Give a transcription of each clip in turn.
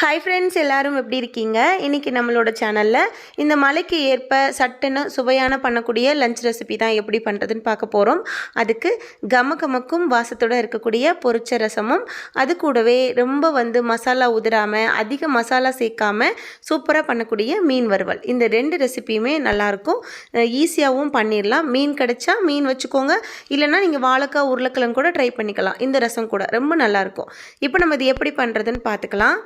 Hi friends எல்லாரும் எப்படி இருக்கீங்க? இன்றைக்கி நம்மளோட சேனலில் இந்த மலைக்கு ஏற்ப சட்டுன்னு சுவையான பண்ணக்கூடிய லஞ்ச் ரெசிபி தான் எப்படி பண்ணுறதுன்னு பார்க்க போகிறோம் அதுக்கு கம கமக்கும் வாசத்தோட இருக்கக்கூடிய பொரிச்ச ரசமும் அது கூடவே ரொம்ப வந்து மசாலா உதிராமல் அதிக மசாலா சேர்க்காம சூப்பராக பண்ணக்கூடிய மீன் வறுவல். இந்த ரெண்டு ரெசிபியுமே நல்லாயிருக்கும் ஈஸியாகவும் பண்ணிடலாம் மீன் கிடைச்சா மீன் வச்சுக்கோங்க. இல்லைன்னா நீங்கள் வாழைக்காய் உருளைக்கிழங்கு கூட ட்ரை பண்ணிக்கலாம். இந்த ரசம் கூட ரொம்ப நல்லாயிருக்கும் இப்போ நம்ம இது எப்படி பண்ணுறதுன்னு பார்த்துக்கலாம்.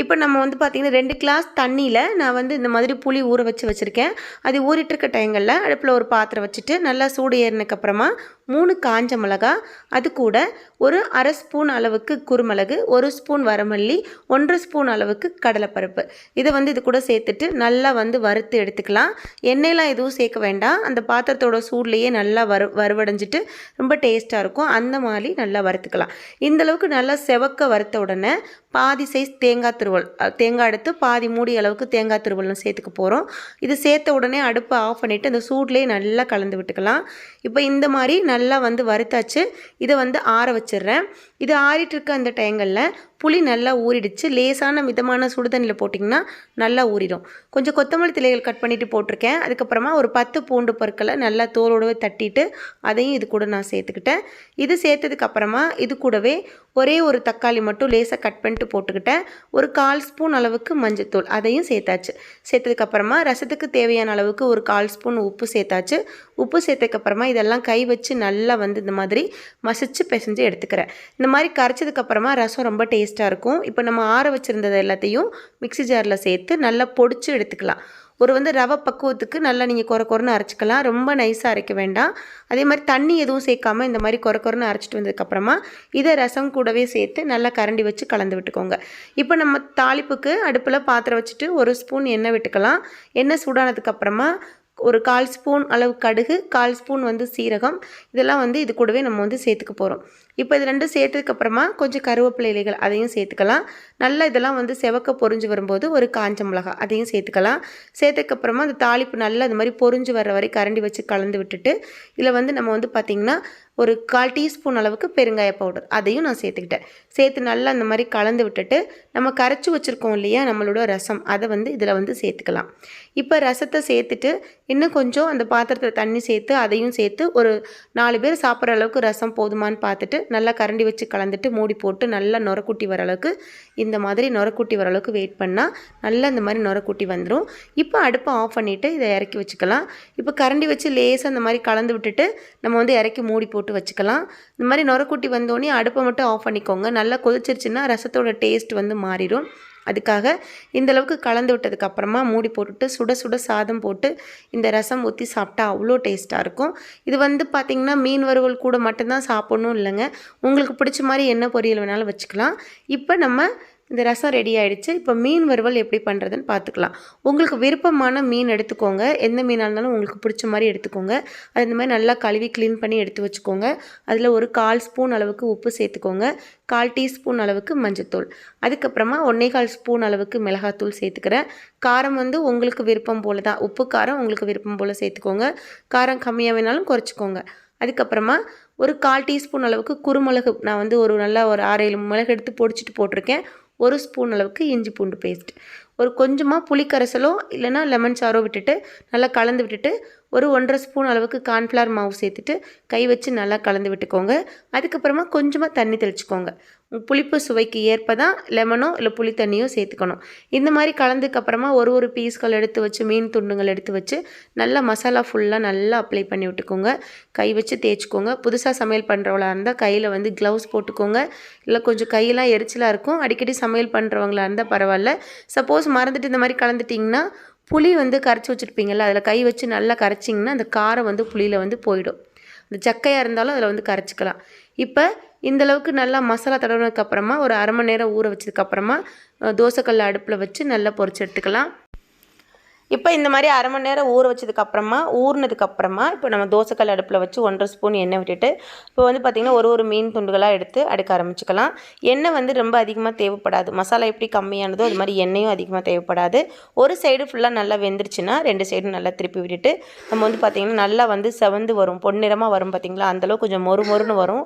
இப்போ நம்ம வந்து பார்த்திங்கன்னா ரெண்டு கிளாஸ் தண்ணியில் நான் வந்து இந்த மாதிரி புளி ஊற வச்சு வச்சுருக்கேன். அது ஊறிட்டுருக்க டைங்களில் அடுப்பில் ஒரு பாத்திரம் வச்சுட்டு நல்லா சூடு ஏறினதுக்கப்புறமா மூணு காஞ்ச மிளகா அது கூட ஒரு அரை ஸ்பூன் அளவுக்கு குருமிளகு ஒரு ஸ்பூன் வரமல்லி ஒன்றரை ஸ்பூன் அளவுக்கு கடலைப்பருப்பு. இதை வந்து இது கூட சேர்த்துட்டு நல்லா வந்து வறுத்து எடுத்துக்கலாம். எண்ணெயெலாம் எதுவும் சேர்க்க வேண்டாம். அந்த பாத்திரத்தோட சூட்லேயே நல்லா வறு வறுவடைஞ்சிட்டு ரொம்ப டேஸ்ட்டாக இருக்கும். அந்த மாதிரி நல்லா வறுத்துக்கலாம். இந்த அளவுக்கு நல்லா செவக்க வறுத்த உடனே பாதி சைஸ் தேங்காய் திருவல் தேங்காய் எடுத்து பாதி மூடி அளவுக்கு தேங்காய் திருவல்லும் சேர்த்துக்க போகிறோம் இது சேர்த்த உடனே அடுப்பை ஆஃப் பண்ணிவிட்டு அந்த சூட்லேயே நல்லா கலந்து விட்டுக்கலாம். இப்போ இந்த மாதிரி நல்லா வந்து வறுத்தாச்சு. இதை வந்து ஆற வச்சிடுறேன். இது ஆறிட்டு இருக்க அந்த டைங்களில் புளி நல்லா ஊறிடுச்சு. லேசான மிதமான சுடுதண்ணியில் போட்டிங்கன்னா நல்லா ஊறிடும். கொஞ்சம் கொத்தமல்லி திலைகள் கட் பண்ணிவிட்டு போட்டிருக்கேன். அதுக்கப்புறமா ஒரு பத்து பூண்டு பொருட்களை நல்லா தோலோடவே தட்டிட்டு அதையும் இது கூட நான் சேர்த்துக்கிட்டேன். இது சேர்த்ததுக்கப்புறமா இது கூடவே ஒரே ஒரு தக்காளி மட்டும் லேசாக கட் பண்ணிட்டு போட்டுக்கிட்டேன். ஒரு கால் ஸ்பூன் அளவுக்கு மஞ்சத்தூள் அதையும் சேர்த்தாச்சு. சேர்த்ததுக்கப்புறமா ரசத்துக்கு தேவையான அளவுக்கு ஒரு கால் ஸ்பூன் உப்பு சேர்த்தாச்சு. உப்பு சேர்த்ததுக்கப்புறமா இதெல்லாம் கை வச்சு நல்லா வந்து இந்த மாதிரி மசிச்சு பிசைஞ்சு எடுத்துக்கிறேன். இந்த மாதிரி கரைச்சதுக்கப்புறமா ரசம் ரொம்ப டேஸ்ட்டாக இருக்கும். இப்போ நம்ம ஆற வச்சுருந்தது எல்லாத்தையும் மிக்ஸி ஜாரில் சேர்த்து நல்லா பொடிச்சு எடுத்துக்கலாம். ஒரு வந்து ரவை பக்குவத்துக்கு நல்லா நீங்கள் குறை குறைன்னு அரைச்சிக்கலாம். ரொம்ப நைஸாக அரைக்க வேண்டாம். அதே மாதிரி தண்ணி எதுவும் சேர்க்காம இந்த மாதிரி குறை குறைன்னு அரைச்சிட்டு வந்ததுக்கப்புறமா இதை ரசம் கூடவே சேர்த்து நல்லா கரண்டி வச்சு கலந்து விட்டுக்கோங்க. இப்போ நம்ம தாளிப்புக்கு அடுப்பில் பாத்திரம் வச்சுட்டு ஒரு ஸ்பூன் எண்ணெய் விட்டுக்கலாம். எண்ணெய் சூடானதுக்கப்புறமா ஒரு கால் ஸ்பூன் அளவு கடுகு கால் ஸ்பூன் வந்து சீரகம். இதெல்லாம் வந்து இது கூடவே நம்ம வந்து சேர்த்துக்க போகிறோம் இப்போ இது ரெண்டும் சேர்த்ததுக்கப்புறமா கொஞ்சம் கருவேப்பிலை இலைகள் அதையும் சேர்த்துக்கலாம். நல்லா இதெல்லாம் வந்து செவக்க பொரிஞ்சு வரும்போது ஒரு காஞ்ச மிளகாய் அதையும் சேர்த்துக்கலாம். சேர்த்ததுக்கப்புறமா அந்த தாளிப்பு நல்லா அது மாதிரி பொரிஞ்சு வர்ற வரை கரண்டி வச்சு கலந்து விட்டுட்டு இதில் வந்து நம்ம வந்து பார்த்திங்கன்னா ஒரு கால் டீஸ்பூன் அளவுக்கு பெருங்காய பவுடர் அதையும் நான் சேர்த்துக்கிட்டேன். சேர்த்து நல்லா அந்த மாதிரி கலந்து விட்டுட்டு நம்ம கரைச்சி வச்சுருக்கோம் இல்லையா நம்மளோட ரசம் அதை வந்து இதில் வந்து சேர்த்துக்கலாம். இப்போ ரசத்தை சேர்த்துட்டு இன்னும் கொஞ்சம் அந்த பாத்திரத்தில் தண்ணி சேர்த்து அதையும் சேர்த்து ஒரு நாலு பேர் சாப்பிட்ற அளவுக்கு ரசம் போதுமான்னு பார்த்துட்டு நல்லா கரண்டி வச்சு கலந்துட்டு மூடி போட்டு நல்லா நுரக்குட்டி வர அளவுக்கு இந்த மாதிரி நுரக்குட்டி வர அளவுக்கு வெயிட் பண்ணால் நல்லா இந்த மாதிரி நுரக்குட்டி வந்துடும் இப்போ அடுப்பை ஆஃப் பண்ணிவிட்டு இதை இறக்கி வச்சுக்கலாம். இப்போ கரண்டி வச்சு லேசாக அந்த மாதிரி கலந்து விட்டுட்டு நம்ம வந்து இறக்கி மூடி போட்டு போட்டு வச்சுக்கலாம். இந்த மாதிரி நுரக்குட்டி வந்தோடனே அடுப்பை மட்டும் ஆஃப் பண்ணிக்கோங்க. நல்லா கொதிச்சிருச்சுன்னா ரசத்தோட டேஸ்ட் வந்து மாறிடும். அதுக்காக இந்த அளவுக்கு கலந்து விட்டதுக்கப்புறமா மூடி போட்டுட்டு சுட சுட சாதம் போட்டு இந்த ரசம் ஊற்றி சாப்பிட்டா அவ்வளோ டேஸ்ட்டாக இருக்கும். இது வந்து பார்த்திங்கன்னா மீன் வறுவல் கூட மட்டும்தான் சாப்பிட்ணும் இல்லைங்க. உங்களுக்கு பிடிச்ச மாதிரி என்ன பொரியல் வேணாலும் வச்சுக்கலாம். இப்போ நம்ம இந்த ரசம் ரெடி ஆகிடுச்சு இப்போ மீன் வறுவல் எப்படி பண்ணுறதுன்னு பார்த்துக்கலாம். உங்களுக்கு விருப்பமான மீன் எடுத்துக்கோங்க. எந்த மீனாக இருந்தாலும் உங்களுக்கு பிடிச்ச மாதிரி எடுத்துக்கோங்க. அது இந்த மாதிரி நல்லா கழுவி க்ளீன் பண்ணி எடுத்து வச்சுக்கோங்க. அதில் ஒரு கால் ஸ்பூன் அளவுக்கு உப்பு சேர்த்துக்கோங்க. கால் டீஸ்பூன் அளவுக்கு மஞ்சத்தூள். அதுக்கப்புறமா ஒன்றே கால் ஸ்பூன் அளவுக்கு மிளகாத்தூள் சேர்த்துக்கிறேன். காரம் வந்து உங்களுக்கு விருப்பம் போல் தான். உப்பு காரம் உங்களுக்கு விருப்பம் போல் சேர்த்துக்கோங்க. காரம் கம்மியாக வேணாலும் குறைச்சிக்கோங்க. அதுக்கப்புறமா ஒரு கால் டீஸ்பூன் அளவுக்கு குருமிளகு. நான் வந்து ஒரு நல்லா ஒரு ஆறு ஏழு மிளகு எடுத்து பொடிச்சிட்டு போட்டிருக்கேன். ஒரு ஸ்பூன் அளவுக்கு இஞ்சி பூண்டு பேஸ்ட் ஒரு கொஞ்சமாக புளிக்கரைசலோ இல்லைனா லெமன் சாரோ விட்டுட்டு நல்லா கலந்து விட்டுட்டு ஒரு ஒன்றரை ஸ்பூன் அளவுக்கு கார்ன்ஃப்ளவர் மாவு சேர்த்துட்டு கை வச்சு நல்லா கலந்து விட்டுக்கோங்க. அதுக்கப்புறமா கொஞ்சமாக தண்ணி தெளிச்சுக்கோங்க. புளிப்பு சுவைக்கு ஏற்ப தான் லெமனோ இல்லை புளி தண்ணியோ சேர்த்துக்கணும். இந்த மாதிரி கலந்துக்கப்புறமா ஒரு ஒரு பீஸ்கள் எடுத்து வச்சு மீன் துண்டுங்கள் எடுத்து வச்சு நல்லா மசாலா ஃபுல்லாக நல்லா அப்ளை பண்ணி விட்டுக்கோங்க. கை வச்சு தேய்ச்சிக்கோங்க. புதுசாக சமையல் பண்ணுறவங்களா இருந்தால் கையில் வந்து க்ளவுஸ் போட்டுக்கோங்க. இல்லை கொஞ்சம் கையெல்லாம் எரிச்சலாக இருக்கும். அடிக்கடி சமையல் பண்ணுறவங்களா இருந்தால் பரவாயில்ல. சப்போஸ் மறந்துட்டு இந்த மாதிரி கலந்துட்டிங்கன்னா புளி வந்து கரைச்சி வச்சுருப்பீங்கள்ல அதில் கை வச்சு நல்லா கரைச்சிங்கன்னா அந்த காரம் வந்து புளியில் வந்து போயிடும். இந்த சக்கையாக இருந்தாலும் அதில் வந்து கரைச்சிக்கலாம். இப்போ இந்த அளவுக்கு நல்லா மசாலா தடவுனதுக்கப்புறமா ஒரு அரை மணி நேரம் ஊற வச்சதுக்கப்புறமா தோசைக்கல் அடுப்பில் வச்சு நல்லா பொறிச்சு எடுத்துக்கலாம். இப்போ இந்த மாதிரி அரை மணி நேரம் ஊற வச்சதுக்கப்புறமா ஊறினதுக்கப்புறமா இப்போ நம்ம தோசைக்கல் அடுப்பில் வச்சு ஒன்றரை ஸ்பூன் எண்ணெய் விட்டுட்டு இப்போ வந்து பார்த்திங்கன்னா ஒரு ஒரு மீன் துண்டுகளாக எடுத்து அடுக்க ஆரம்பிச்சுக்கலாம். எண்ணெய் வந்து ரொம்ப அதிகமாக தேவைப்படாது. மசாலா எப்படி கம்மியானதோ அது மாதிரி எண்ணெயும் அதிகமாக தேவைப்படாது. ஒரு சைடு ஃபுல்லாக நல்லா வெந்துருச்சுன்னா ரெண்டு சைடும் நல்லா திருப்பி விட்டுட்டு நம்ம வந்து பார்த்திங்கன்னா நல்லா வந்து செவந்து வரும். பொன்னிறமாக வரும் பார்த்திங்களா அந்தளவுக்கு கொஞ்சம் மொறு மொறுன்னு வரும்.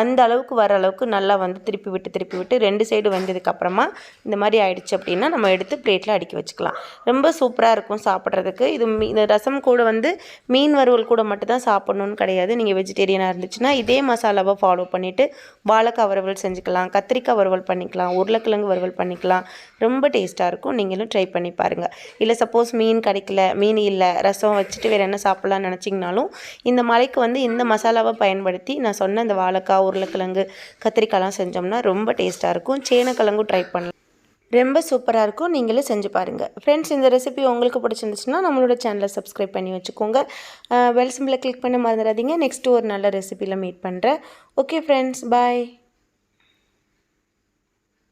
அந்த அளவுக்கு வர அளவுக்கு நல்லா வந்து திருப்பி விட்டு திருப்பி விட்டு ரெண்டு சைடு வெந்ததுக்கப்புறமா இந்த மாதிரி ஆயிடுச்சு அப்படின்னா நம்ம எடுத்து பிளேட்டில் அடுக்கி வச்சுக்கலாம். ரொம்ப சூப்பராக இருக்கும் சாப்பிட்றதுக்கு. இது மீ இந்த ரசம் கூட வந்து மீன் வறுவல் கூட மட்டும் தான் சாப்பிட்ணுன்னு கிடையாது. நீங்கள் வெஜிடேரியனாக இருந்துச்சுன்னா இதே மசாலாவை ஃபாலோ பண்ணிவிட்டு வாழைக்காய் வறுவல் செஞ்சுக்கலாம் கத்திரிக்காய் வறுவல் பண்ணிக்கலாம் உருளைக்கிழங்கு வறுவல் பண்ணிக்கலாம். ரொம்ப டேஸ்ட்டாக இருக்கும். நீங்களும் ட்ரை பண்ணி பாருங்கள் இல்லை சப்போஸ் மீன் கிடைக்கல மீன் இல்லை ரசம் வச்சுட்டு வேறு என்ன சாப்பிட்லான்னு நினச்சிங்கனாலும் இந்த மலைக்கு வந்து இந்த மசாலாவை பயன்படுத்தி நான் சொன்ன இந்த வாழைக்காய் உருளைக்கிழங்கு கத்திரிக்காய்லாம் செஞ்சோம்னா ரொம்ப டேஸ்ட்டாக இருக்கும். சேனக்கிழங்கும் ட்ரை பண்ணலாம். ரொம்ப சூப்பராக இருக்கும். நீங்களும் செஞ்சு பாருங்கள் ஃப்ரெண்ட்ஸ் இந்த ரெசிபி உங்களுக்கு பிடிச்சிருந்துச்சுன்னா நம்மளோட சேனலை சப்ஸ்கிரைப் பண்ணி வச்சுக்கோங்க. வெல் சிம்பிளை கிளிக் பண்ண மறந்துடாதீங்க. நெக்ஸ்ட்டு ஒரு நல்ல ரெசிபியில் மீட் பண்ணுறேன் ஓகே ஃப்ரெண்ட்ஸ் பாய்